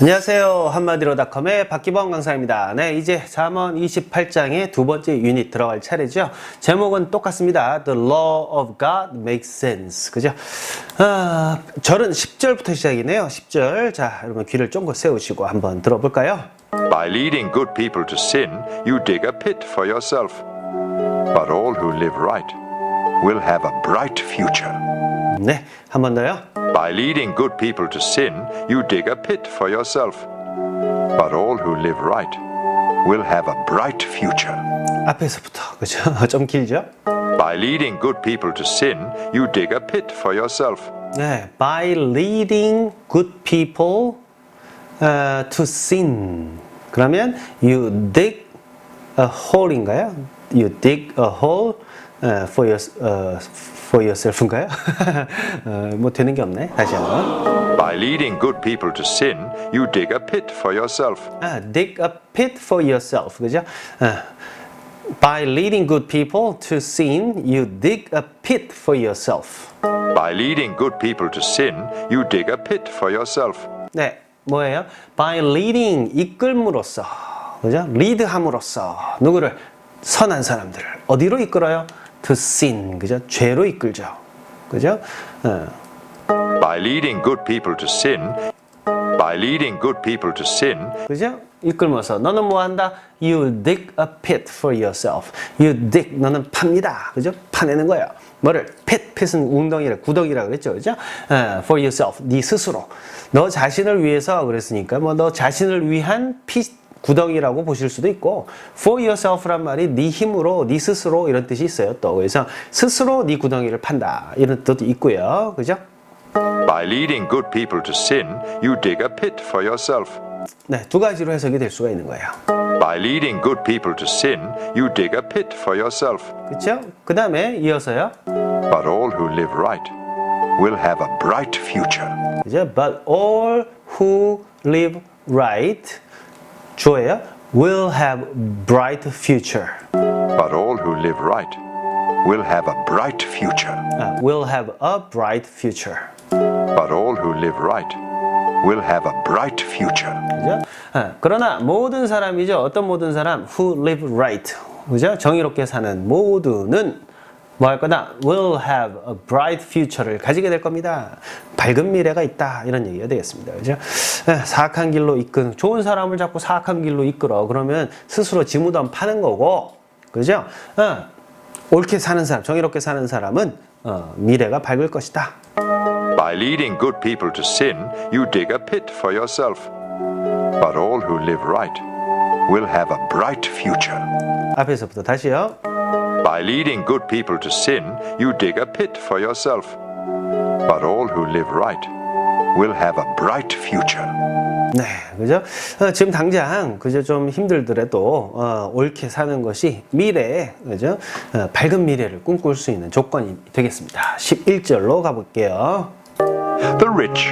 안녕하세요. 한마디로닷컴의 박기범 강사입니다. 네, 이제 잠언 28장의 두 번째 유닛 들어갈 차례죠. 제목은 똑같습니다. The law of God makes sense. 그죠? 아, 절은 10절부터 시작이네요. 10절. 자, 여러분 귀를 쫑긋 세우시고 한번 들어볼까요? By leading good people to sin, you dig a pit for yourself. But all who live right will have a bright future. 네, 한 번 더요. By leading good people to sin, you dig a pit for yourself. But all who live right will have a bright future. 앞에서부터. 그죠? 좀 길죠? By leading good people to sin, you dig a pit for yourself. 네, by leading good people uh, to sin. 그러면 you dig a hole인가요? You dig a hole uh, for your uh, for yourself인가요? 어, 뭐 되는 게 없네. 다시 한번. By leading good people to sin, you dig a pit for yourself. 아, dig a pit for yourself. 그죠? 아, by leading good people to sin, you dig a pit for yourself. By leading good people to sin, you dig a pit for yourself. 네, 뭐예요? By leading 이끌므로써, 그죠? 리드함으로써 누구를 선한 사람들을 어디로 이끌어요? To sin, 그죠? 죄로 이끌죠, 그죠? 어, By leading good people to sin, by leading good people to sin, 그죠? 이끌면서 너는 뭐 한다? You dig a pit for yourself. You dig 너는 팝니다, 그죠? 파내는 거예요. 뭐를? pit, pit은 웅덩이라 구덩이라 그랬죠, 그죠? 어, for yourself, 네 스스로. 너 자신을 위해서 그랬으니까 뭐 너 자신을 위한 핏 구덩이라고 보실 수도 있고 for yourself란 말이 네 힘으로 네 스스로 이런 뜻이 있어요 또 그래서 스스로 네 구덩이를 판다 이런 뜻도 있고요 그죠? by leading good people to sin, you dig a pit for yourself. 네 두 가지로 해석이 될 수가 있는 거예요 By leading good people to sin, you dig a pit for yourself. 그렇죠? 그 다음에 이어서요 But all who live right will have a bright future. 그죠? But all who live right 주어예요. will have bright future. But all who live right will have a bright future. 아, will have a bright future. But all who live right will have a bright future. 그죠? 아, 그러나 모든 사람이죠. 어떤 모든 사람 who live right. 그죠? 정의롭게 사는 모두는 뭐 할 거다? will have a bright future를 가지게 될 겁니다. 밝은 미래가 있다. 이런 얘기가 되겠습니다. 그죠? 아, 사악한 길로 이끈 좋은 사람을 자꾸 사악한 길로 이끌어. 그러면 스스로 지무덤 파는 거고. 그죠? 어, 옳게 사는 사람, 정의롭게 사는 사람은 어, 미래가 밝을 것이다. By leading good people to sin, you dig a pit for yourself. But all who live right will have a bright future. 앞에서부터 다시요. By leading good people to sin, you dig a pit for yourself. But all who live right will have a bright future. 네, 그죠? 어, 지금 당장 그죠 좀 힘들더라도 어, 옳게 사는 것이 미래에 그죠 어, 밝은 미래를 꿈꿀 수 있는 조건이 되겠습니다. 11절로 가볼게요. The rich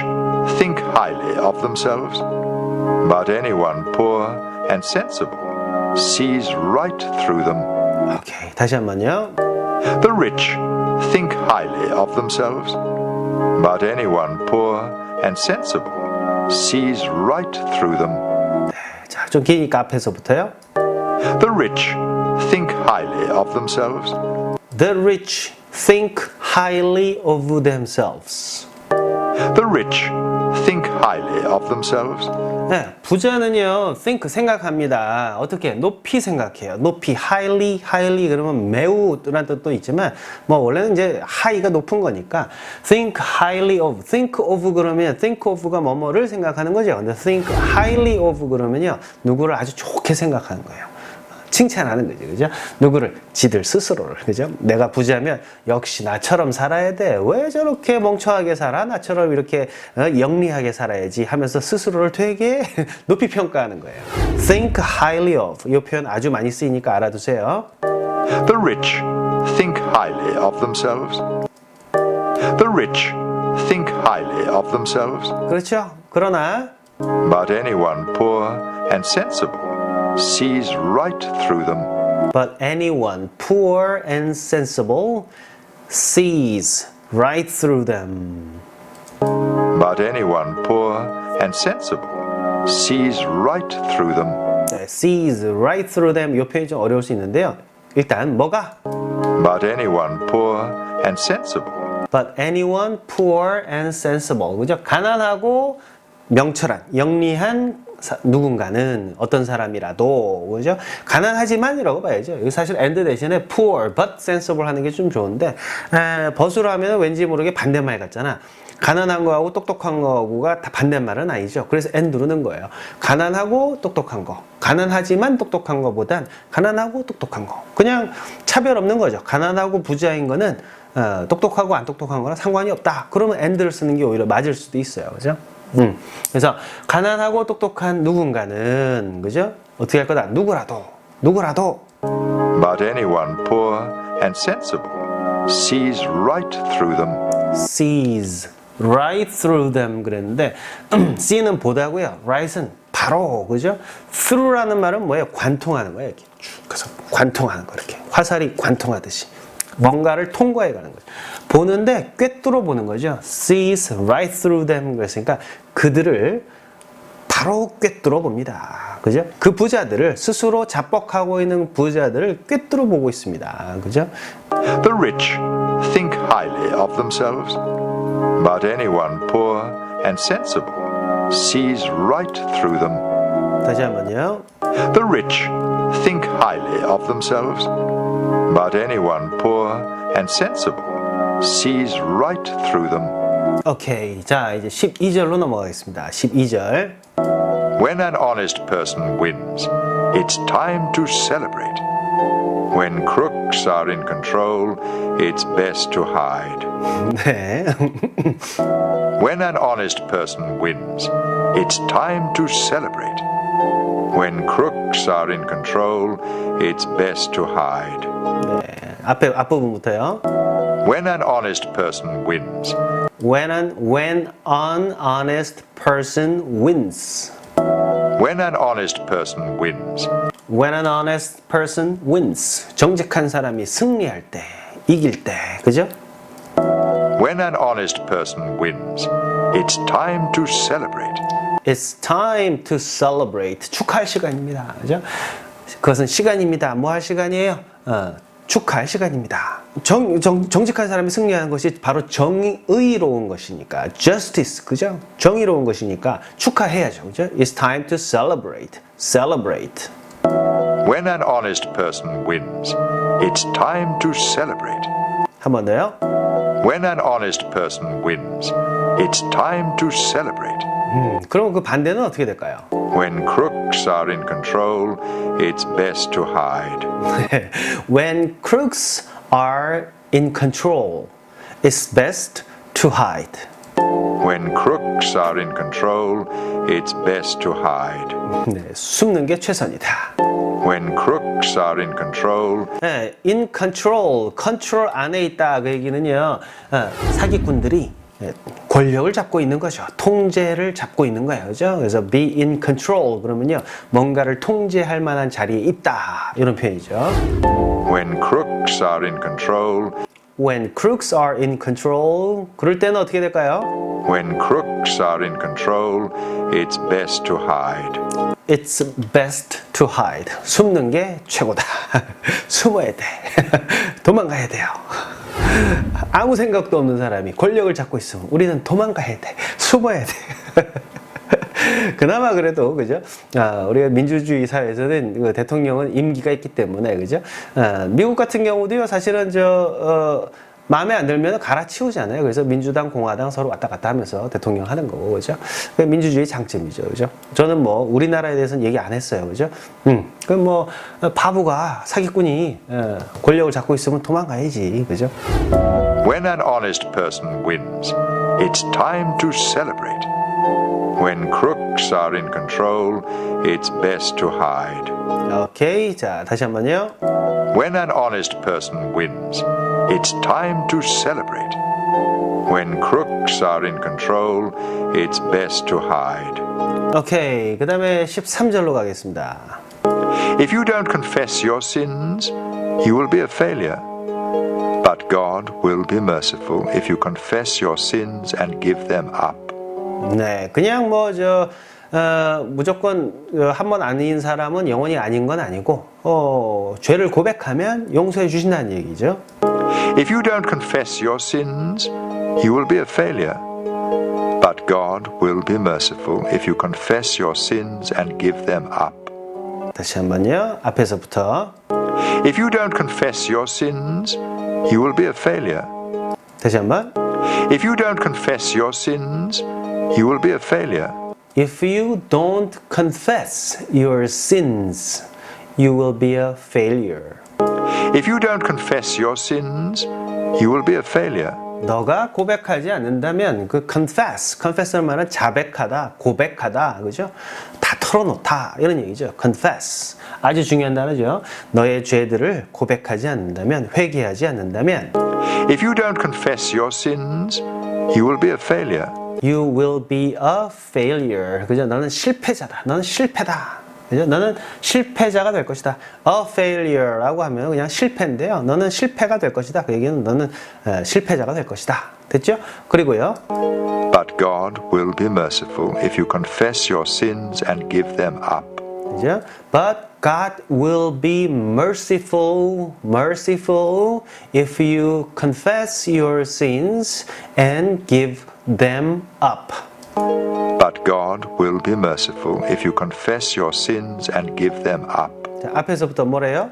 think highly of themselves, but anyone poor and sensible sees right through them. 오케이, 다시 한번요. The rich think highly of themselves, but anyone poor and sensible sees right through them. 자, 좀 기니까 앞에서부터요. The rich think highly of themselves, The rich think highly of themselves. the rich think highly of themselves, 네, 부자는요, think 생각합니다. 어떻게? 높이 생각해요. 높이, highly, highly 그러면 매우라는 뜻도 있지만, 뭐 원래는 이제 high가 높은 거니까, think highly of, think of 그러면 think of가 뭐뭐를 생각하는 거죠. 근데 think highly of 그러면요, 누구를 아주 좋게 생각하는 거예요. 칭찬하는 거죠, 그죠? 누구를 지들 스스로를, 그죠? 내가 부자면 역시 나처럼 살아야 돼. 왜 저렇게 멍청하게 살아? 나처럼 이렇게 어, 영리하게 살아야지 하면서 스스로를 되게 높이 평가하는 거예요. Think highly of 이 표현 아주 많이 쓰이니까 알아두세요. the rich think highly of themselves, the rich think highly of themselves, 그렇죠? 그러나 but anyone poor and sensible sees right through them. but anyone poor and sensible sees right through them. But anyone poor and sensible sees right through them. 네, sees right through them 이 표현이 좀 어려울 수 있는데요. 일단 뭐가 But anyone poor and sensible but anyone poor and sensible 그죠? 가난하고 명철한 영리한 사- 누군가는 어떤 사람이라도 그죠? 가난하지만이라고 봐야죠. 여기 사실 and 대신에 poor but sensible 하는 게 좀 좋은데 에, 벗으로 하면 왠지 모르게 반대말 같잖아. 가난한 거하고 똑똑한 거하고가 다 반대말은 아니죠. 그래서 and로 넣은 거예요. 가난하고 똑똑한 거. 가난하지만 똑똑한 거보단 가난하고 똑똑한 거. 그냥 차별 없는 거죠. 가난하고 부자인 거는 어, 똑똑하고 안 똑똑한 거랑 상관이 없다. 그러면 and를 쓰는 게 오히려 맞을 수도 있어요. 그죠? 음. 그래서 가난하고 똑똑한 누군가는 그죠? 어떻게 할 거다? 누구라도 누구라도 But anyone poor and sensible sees right through them. sees right through them 그랬는데 see는 보다고요. right은 바로 그죠? through라는 말은 뭐예요? 관통하는 거예요. 이렇게 쭉 가서 관통하는 거 이렇게 화살이 관통하듯이 뭔가를 통과해 가는 거죠. 보는데 꿰뚫어 보는 거죠. sees right through them 그랬으니까 그들을 바로 꿰뚫어 봅니다. 그죠? 그 부자들을 스스로 자뻑하고 있는 부자들을 꿰뚫어 보고 있습니다. 그죠? The rich think highly of themselves, but anyone poor and sensible sees right through them. 다시 한번요. The rich think highly of themselves, but anyone poor and sensible sees right through them. 오케이. 자, 이제 12절로 넘어가겠습니다. 12절. When an honest person wins, it's time to celebrate. When crooks are in control, it's best to hide. 네. When an honest person wins, it's time to celebrate. When crooks are in control, it's best to hide. 네. 앞에 앞부분부터요. When an honest person wins, When an when an honest person wins. when an honest person wins, When an honest person wins. 정직한 사람이 승리할 때, 이길 때. 그죠? when an honest person wins, it's time to celebrate. It's time to celebrate. 축하할 시간입니다. 그죠? 그것은 시간입니다. 뭐 할 시간이에요? 어, 축하할 시간입니다. 정, 정, 정직한 사람이 승리하는 것이 바로 정의로운 것이니까. justice. 그죠? 정의로운 것이니까 축하해야죠. 그죠? It's time to celebrate. celebrate. When an honest person wins, it's time to celebrate. 한 번 더요. When an honest person wins, it's time to celebrate. 음, 그럼 그 반대는 어떻게 될까요? When crooks are in control, it's best to hide. When crooks are in control, it's best to hide. When crooks are in control, it's best to hide. 네, 숨는 게 최선이다. When crooks are in control, 네, in control, control 안에 있다 그 얘기는요 어, 사기꾼들이 예, 권력을 잡고 있는 거죠. 통제를 잡고 있는 거예요. 그죠? 그래서 be in control 그러면요 뭔가를 통제할 만한 자리에 있다 이런 표현이죠. when crooks are in control, When crooks are in control 그럴 때는 어떻게 될까요? when crooks are in control, it's best to hide. It's best to hide. 숨는 게 최고다. 숨어야 돼. 도망가야 돼요. 아무 생각도 없는 사람이 권력을 잡고 있으면 우리는 도망가야 돼. 숨어야 돼. 그나마 그래도 그죠? 아, 우리가 민주주의 사회에서는 그 대통령은 임기가 있기 때문에 그죠? 아, 미국 같은 경우도요 사실은 저 어, 마음에 안 들면 갈아치우잖아요. 그래서 민주당, 공화당 서로 왔다 갔다 하면서 대통령 하는 거고 그죠? 그 민주주의 장점이죠, 그죠? 저는 뭐 우리나라에 대해서는 얘기 안 했어요, 그죠? 음, 그뭐 바보가 사기꾼이 어, 권력을 잡고 있으면 도망가야지, 그죠? When an honest person wins, it's time to celebrate. When crooks are in control, it's best to hide. 오케이, 자 다시 한번요. When an honest person wins, it's time to celebrate. When crooks are in control, it's best to hide. 오케이, 그 다음에 13절로 가겠습니다. If you don't confess your sins, you will be a failure. But God will be merciful if you confess your sins and give them up. 네, 그냥 뭐 저 어, 무조건 한 번 아닌 사람은 영원히 아닌 건 아니고 어, 죄를 고백하면 용서해 주신다는 얘기죠. If you don't confess your sins, you will be a failure. But God will be merciful if you confess your sins and give them up. 다시 한번요. 앞에서부터 If you don't confess your sins, you will be a failure. 다시 한번. If you don't confess your sins, you will be a failure. If you don't confess your sins, you will be a failure. If you don't confess your sins, you will be a failure. 너가 고백하지 않는다면 그 confess, confess는 말은 자백하다, 고백하다, 그죠? 다 털어놓다 이런 얘기죠. confess 아주 중요한 단어죠. 너의 죄들을 고백하지 않는다면, 회개하지 않는다면, If you don't confess your sins, you will be a failure. You will be a failure. 그죠? 너는 실패자다. 너는 실패다. 그죠? 너는 실패자가 될 것이다. A failure라고 하면 그냥 실패인데요. 너는 실패가 될 것이다. 그 얘기는 너는 어, 실패자가 될 것이다. 됐죠? 그리고요. But God will be merciful if you confess your sins and give them up. 그죠? But God will be merciful, merciful if you confess your sins and give them up. But God will be merciful if you confess your sins and give them up. 자, 앞에서부터 뭐래요?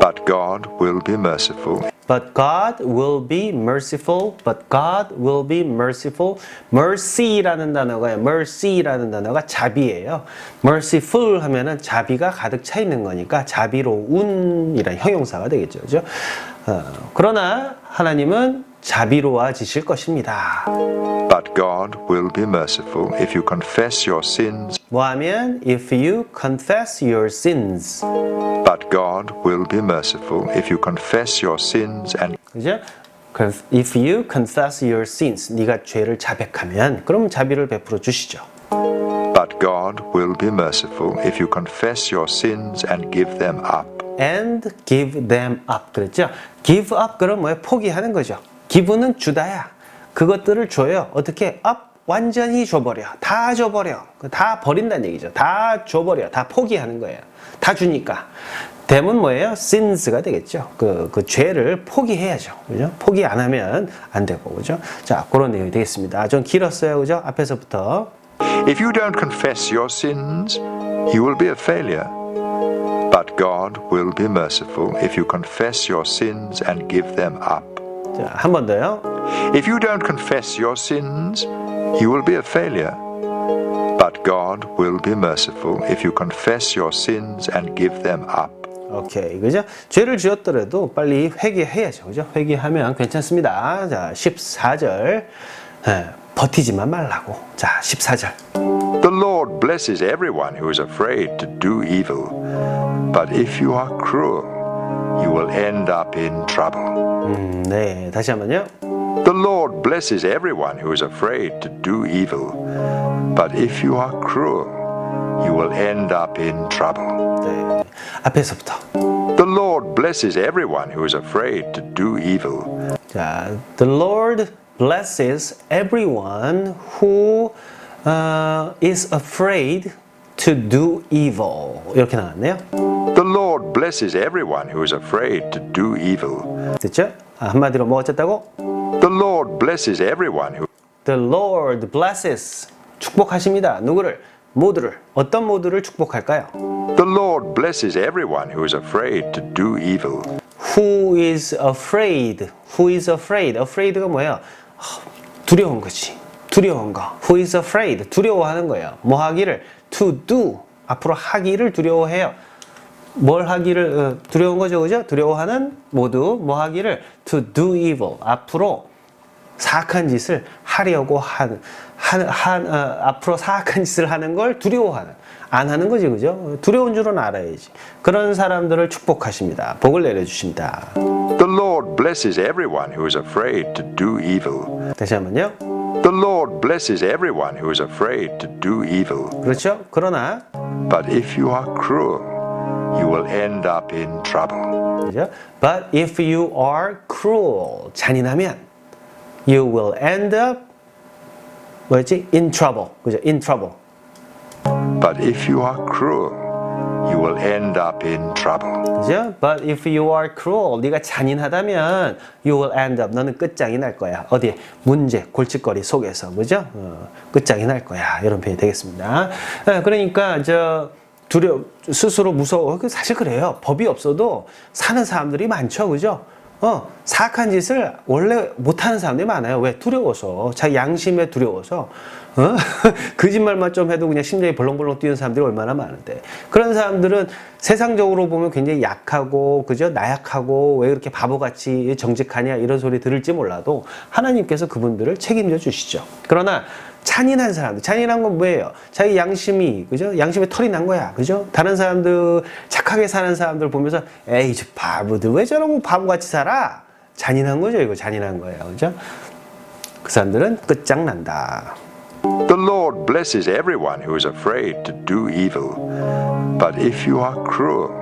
But God will be merciful. But God will be merciful. But God will be merciful. Mercy라는 단어가 mercy라는 단어가 자비예요. Merciful 하면은 자비가 가득 차 있는 거니까 자비로운이란 형용사가 되겠죠. 그죠? 어, 그러나 하나님은 자비로워지실 것입니다. But God will be merciful if you confess your sins. 뭐하면 if you confess your sins. But God will be merciful if you confess your sins and 그죠? If you confess your sins, 네가 죄를 자백하면 그럼 자비를 베풀어 주시죠. But God will be merciful if you confess your sins and give them up. and give them up 그랬죠? give up 그럼 뭐예요? 포기하는 거죠. Give는 주다야. 그것들을 줘요. 어떻게 up 완전히 줘버려. 다 줘버려. 다 버린다는 얘기죠. 다 줘버려. 다 포기하는 거예요. 다 주니까. 댐은 뭐예요? sins가 되겠죠. 그, 그 죄를 포기해야죠. 그죠? 포기 안 하면 안 되고, 그죠? 자, 그런 내용이 되겠습니다. 좀 길었어요. 그죠? 앞에서부터. If you don't confess your sins, you will be a failure. But God will be merciful if you confess your sins and give them up. 자, 한 번 더요. If you don't confess your sins, you will be a failure. But God will be merciful if you confess your sins and give them up. 오케이. 그죠? 죄를 지었더라도 빨리 회개해야죠. 그죠? 회개하면 괜찮습니다. 자, 14절. 예, 버티지만 말라고. 자, 14절. The Lord blesses everyone who is afraid to do evil. But if you are cruel, you will end up in trouble. 음, 네. 다시 한번요. The Lord blesses everyone who is afraid to do evil. But if you are cruel, you will end up in trouble. 네. 앞에서부터. The Lord blesses everyone who is afraid to do evil. 자, the Lord blesses everyone who uh, is afraid to do evil. 이렇게 나왔네요. The Lord blesses everyone who is afraid to do evil. 됐죠? 아, 한마디로 뭐 어쨌다고? The Lord blesses everyone who The Lord blesses 축복하십니다. 누구를? 모두를. 어떤 모두를 축복할까요? The Lord blesses everyone who is afraid to do evil. Who is afraid? Who is afraid? Afraid가 뭐예요? 하, 두려운 거지. 두려운 거. Who is afraid? 두려워하는 거예요. 뭐 하기를? To do. 앞으로 하기를 두려워해요. 뭘 하기를 어, 두려운 거죠, 그죠? 두려워하는 모두 뭐 하기를 to do evil. 앞으로 사악한 짓을 하려고 하는, 한, 한, 어, 앞으로 사악한 짓을 하는 걸 두려워하는, 안 하는 거지, 그죠? 두려운 줄은 알아야지. 그런 사람들을 축복하십니다. 복을 내려주십니다. The Lord blesses everyone who is afraid to do evil. 다시 한 번요. The Lord blesses everyone who is afraid to do evil. 그렇죠? 그러나, But if you are cruel, you will end up in trouble. 그죠? But if you are cruel, 잔인하면, you will end up, 뭐였지? In trouble. 그죠? In trouble. But if you are cruel, you will end up in trouble. 그죠? But if you are cruel, 네가 잔인하다면 you will end up, 너는 끝장이 날 거야. 어디? 문제, 골칫거리 속에서, 그죠? 어, 끝장이 날 거야. 이런 표현이 되겠습니다. 예, 그러니까 저 두려 스스로 무서워. 그 사실 그래요. 법이 없어도 사는 사람들이 많죠, 그죠? 어, 사악한 짓을 원래 못하는 사람들이 많아요. 왜? 두려워서. 자기 양심에 두려워서. 어? 거짓말만 좀 해도 그냥 심장이 벌렁벌렁 뛰는 사람들이 얼마나 많은데. 그런 사람들은 세상적으로 보면 굉장히 약하고, 그죠? 나약하고, 왜 그렇게 바보같이 정직하냐, 이런 소리 들을지 몰라도 하나님께서 그분들을 책임져 주시죠. 그러나 잔인한 사람들, 잔인한 건 뭐예요? 자기 양심이, 그죠? 양심에 털이 난 거야, 그죠? 다른 사람들, 착하게 사는 사람들 보면서, 에이, 저 바보들, 왜 저러고 바보같이 살아? 잔인한 거죠, 이거 잔인한 거예요, 그죠? 그 사람들은 끝장난다. The Lord blesses everyone who is afraid to do evil. But if you are cruel,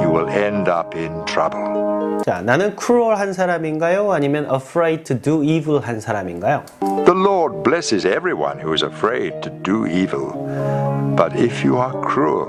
you will end up in trouble. 자, 나는 cruel한 사람인가요? 아니면 afraid to do evil 한 사람인가요? The Lord blesses everyone who is afraid to do evil. But if you are cruel,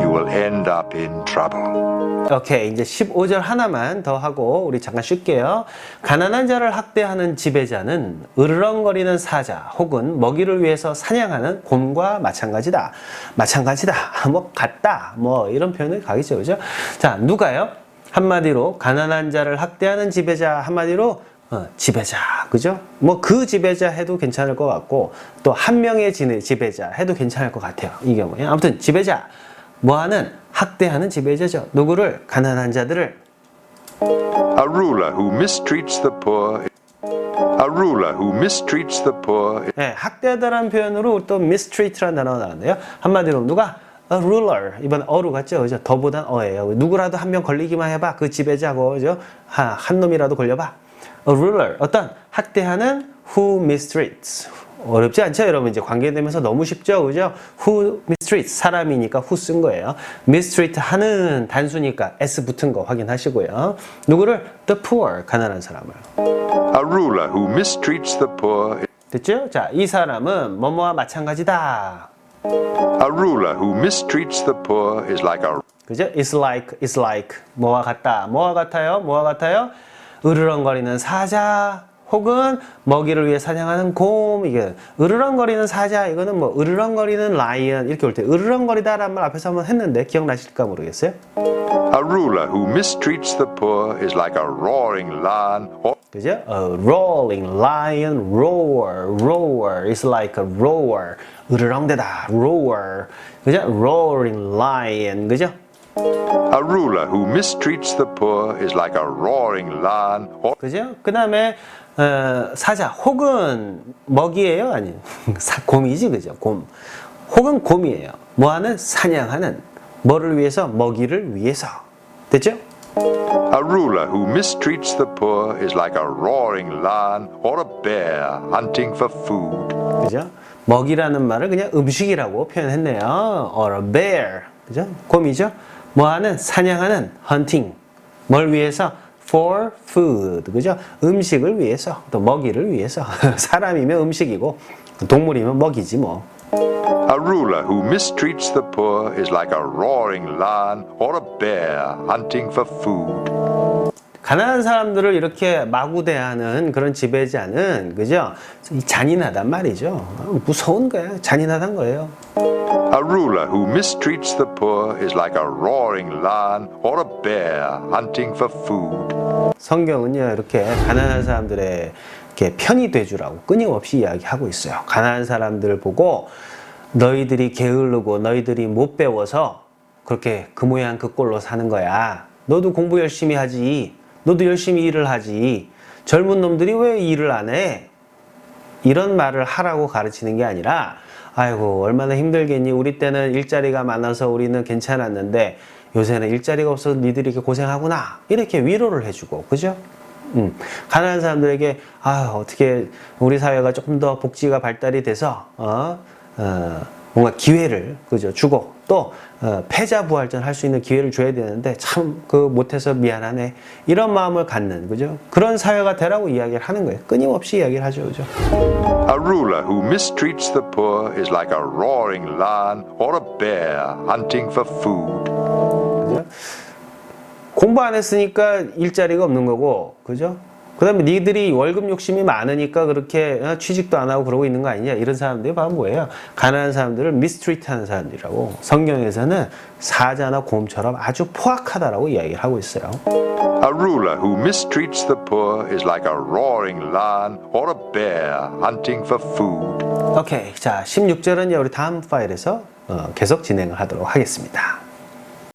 you will end up in trouble. 오케이, 이제 15절 하나만 더 하고 우리 잠깐 쉴게요. 가난한 자를 학대하는 지배자는 으르렁거리는 사자 혹은 먹이를 위해서 사냥하는 곰과 마찬가지다. 마찬가지다. 뭐 같다. 뭐 이런 표현을 가겠죠. 그죠? 자, 누가요? 한마디로 가난한 자를 학대하는 지배자 한마디로 어, 지배자, 그죠? 뭐 그 지배자 해도 괜찮을 것 같고 또 한 명의 지배자 해도 괜찮을 것 같아요. 이 경우에 아무튼 지배자 뭐하는 학대하는 지배자죠. 누구를 가난한 자들을 A ruler who mistreats the poor. A ruler who mistreats the poor 예, 학대하다라는 표현으로 또 mistreat라는 단어가 나왔는데요. 한마디로 누가 a ruler 이번 어로 같죠, 그죠? 더보단 어예요. 누구라도 한 명 걸리기만 해봐, 그 지배자고, 그죠? 한, 한 놈이라도 걸려봐. a ruler 어떤 학대하는 who mistreats 어렵지 않죠, 여러분? 이제 관계되면서 너무 쉽죠, 그죠? who mistreats 사람이니까 who 쓴 거예요. mistreat 하는 단수니까 s 붙은 거 확인하시고요. 누구를 the poor 가난한 사람을. A ruler who mistreats the poor. 됐죠? 자, 이 사람은 뭐뭐와 마찬가지다. A ruler who mistreats the poor is like a 그죠? It's like, it's like 뭐와 같다. 뭐와 같아요? 뭐와 같아요? 으르렁거리는 사자 혹은 먹이를 위해 사냥하는 곰 이게 으르렁거리는 사자 이거는 뭐 으르렁거리는 라이언 이렇게 올 때 으르렁거리다라는 말 앞에서 한번 했는데 기억나실까 모르겠어요? A ruler who mistreats the poor is like a roaring lion 그죠? A rolling lion roar roar is like a roar 으르렁대다 roar 그죠? roaring lion 그죠? A ruler who mistreats the poor is like a roaring lion or 그죠? 그 다음에 어, 사자 혹은 먹이에요? 아니 사, 곰이지 그죠? 곰 혹은 곰이에요. 뭐하는? 사냥하는 뭐를 위해서? 먹이를 위해서 됐죠? a ruler who mistreats the poor is like a roaring lion or a bear hunting for food. 그죠? 먹이라는 말을 그냥 음식이라고 표현했네요. or a bear 그죠? 곰이죠? 뭐하는? 사냥하는 hunting 뭘 위해서? for food 그죠? 음식을 위해서 또 먹이를 위해서 사람이면 음식이고 동물이면 먹이지 뭐. A ruler who mistreats the poor is like a roaring lion or a bear hunting for food. 가난한 사람들을 이렇게 마구 대하는 그런 지배자는 그죠? 잔인하단 말이죠. 무서운 거예요. 잔인하단 거예요. A ruler who mistreats the poor is like a roaring lion or a bear hunting for food. 성경은요 이렇게 가난한 사람들의 이렇게 편이 돼주라고 끊임없이 이야기하고 있어요. 가난한 사람들 보고 너희들이 게으르고 너희들이 못 배워서 그렇게 그 모양 그 꼴로 사는 거야. 너도 공부 열심히 하지. 너도 열심히 일을 하지. 젊은 놈들이 왜 일을 안 해? 이런 말을 하라고 가르치는 게 아니라 아이고 얼마나 힘들겠니 우리 때는 일자리가 많아서 우리는 괜찮았는데 요새는 일자리가 없어서 니들이 이렇게 고생하구나 이렇게 위로를 해주고 그죠? 음, 가난한 사람들에게 아 어떻게 우리 사회가 조금 더 복지가 발달이 돼서 어, 어, 뭔가 기회를 그죠 주고 또 어, 패자 부활전 할 수 있는 기회를 줘야 되는데 참 그 못해서 미안하네 이런 마음을 갖는 그죠? 그런 사회가 되라고 이야기를 하는 거예요. 끊임없이 이야기를 하죠, 그죠? A ruler who mistreats the poor is like a roaring lion or a bear hunting for food. 그죠? 공부 안 했으니까 일자리가 없는 거고, 그죠? 그 다음에 니들이 월급 욕심이 많으니까 그렇게 어, 취직도 안 하고 그러고 있는 거 아니냐? 이런 사람들이 바로 뭐예요? 가난한 사람들을 미스트리트 하는 사람들이라고. 성경에서는 사자나 곰처럼 아주 포악하다라고 이야기를 하고 있어요. A ruler who mistreats the poor is like a roaring lion or a bear hunting for food. 오케이. 자, 16절은 우리 다음 파일에서 어, 계속 진행을 하도록 하겠습니다.